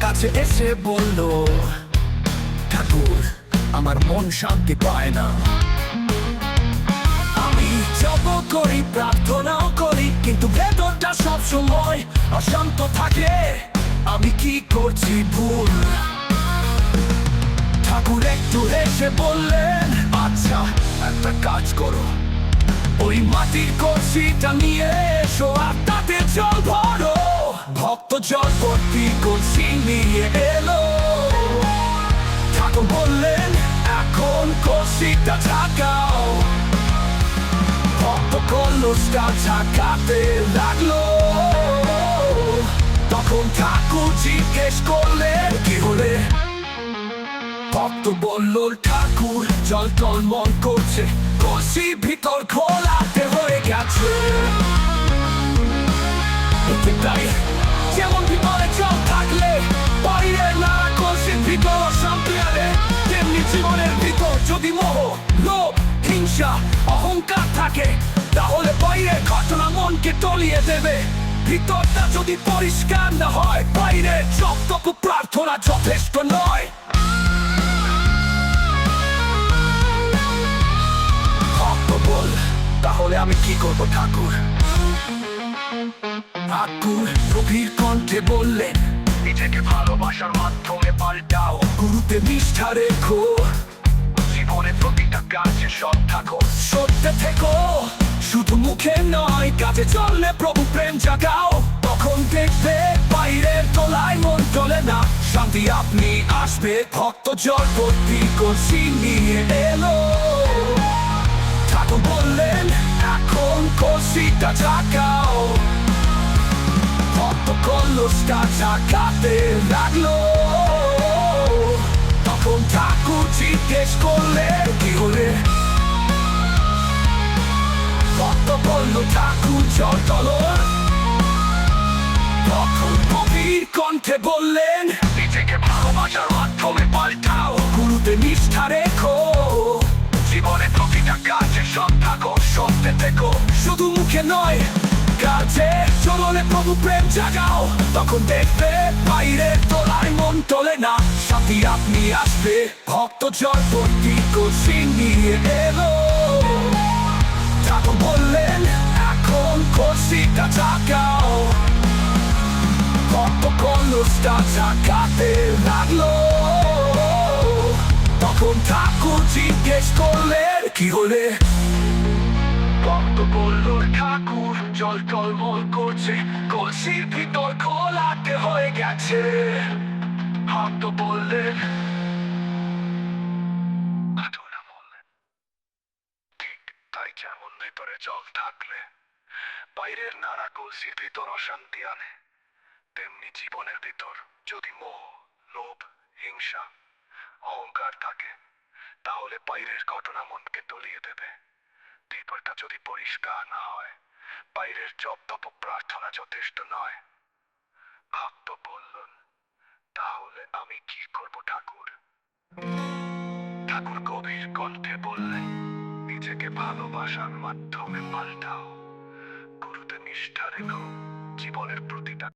কাছে এসে বলল, ঠাকুর, আমার মন শান্তি পায় না। আমি জপ করি, প্রার্থনাও করি, কিন্তু ভেতরটা সব সময় অশান্ত থাকে। আমি কি করছি ভুল? ঠাকুর একটু এসে বললেন আচ্ছা একটা কাজ করো। ওই মাটির কলসিটা নিয়ে ভক্ত জল ভর্তি কলসি নিয়ে এলো। ঠাকুর বললেন, এখন কলসিটা ভক্ত কলসটা লাগল। তখন ঠাকুর জিজ্ঞেস করলেন, কি হলে? ভক্ত বলল, ঠাকুর, জল করছে। কষি ভিতর খোলাতে হয়ে গেছে। যেমন কষির ভিতর জীবনের ভিতর যদি মোহ, লোভ, হিংসা, অহংকার থাকে, তাহলে বাইরে ঘটনা মনকে তলিয়ে দেবে। ভিতরটা যদি পরিষ্কার না হয়, বাইরে যতটুকু প্রার্থনা যথেষ্ট নয়। তাহলে আমি কি করব ঠাকুর? ঠাকুর গভীর কণ্ঠে বললেন নিজেকে ভালোবাসার মাধ্যমে পাল্টাও। গুরুতে নিষ্ঠা রেখো। জীবনে প্রতিটা কাজে সৎ থাকো। সত্যে থেকো শুধু মুখে নয় কাজে চললে প্রভু প্রেম জাগাও। তখন দেখবে বাইরের তোলায় মন চলে না। শান্তি আপনি আসবে ভক্ত জল ভর্তি কষি নিয়ে এলো। ঠাকুর বললেন এখন কষিটা ঝাঁকাও ভক্ত ঝাঁকাতে লাগল। তখন ঠাকুর জিজ্ঞেস করলেন, কি হলে? ভক্ত বলল, ঠাকুর জল তলো তখন গভীর কণ্ঠে বললেন, নিজেকে ভালোবাসার মাধ্যমে পাল্টাও, গুরুতে নিষ্ঠা রেখো। জীবনে প্রতিটা কাজে সৎ থাকো সত্যে থেকো। শুধু মুখে নয় কাজে চলনে প্রভু প্রেম জাগাও, তখন দেখবে বাইরে তোলায় মন তোলে না। সাথী আপনি আসবে, ভক্ত জল ভর্তি কষি নিয়ে এলো। ঠাকুর বললেন, এখন কষিটা জাগাও। ভক্ত কলসটা জাগাতে লাগল। তখন ঠাকুর জিজ্ঞেস করলেন, কি হলে? বলল ঠাকুর, জল টলমল করছে, কলসির ভিতর খোলাতে হয়ে গেছে। বললেন। ঘটনা বললেন বাইরের নানা কলসির ভিতর অশান্তি আনে। তেমনি জীবনের ভিতর যদি মোহ, লোভ, হিংসা, অহংকার থাকে, তাহলে বাইরের ঘটনা মনকে তলিয়ে দেবে। ভিতরটা যদি পরিষ্কার না হয়, বাইরের জপ তপ প্রার্থনা যথেষ্ট নয়। ভক্ত বললেন, তাহলে আমি কি করব ঠাকুর? ঠাকুর গভীর কণ্ঠে বললেন, নিজেকে ভালোবাসার মাধ্যমে পাল্টাও। গুরুতে নিষ্ঠা রেখো, জীবনের প্রতিটা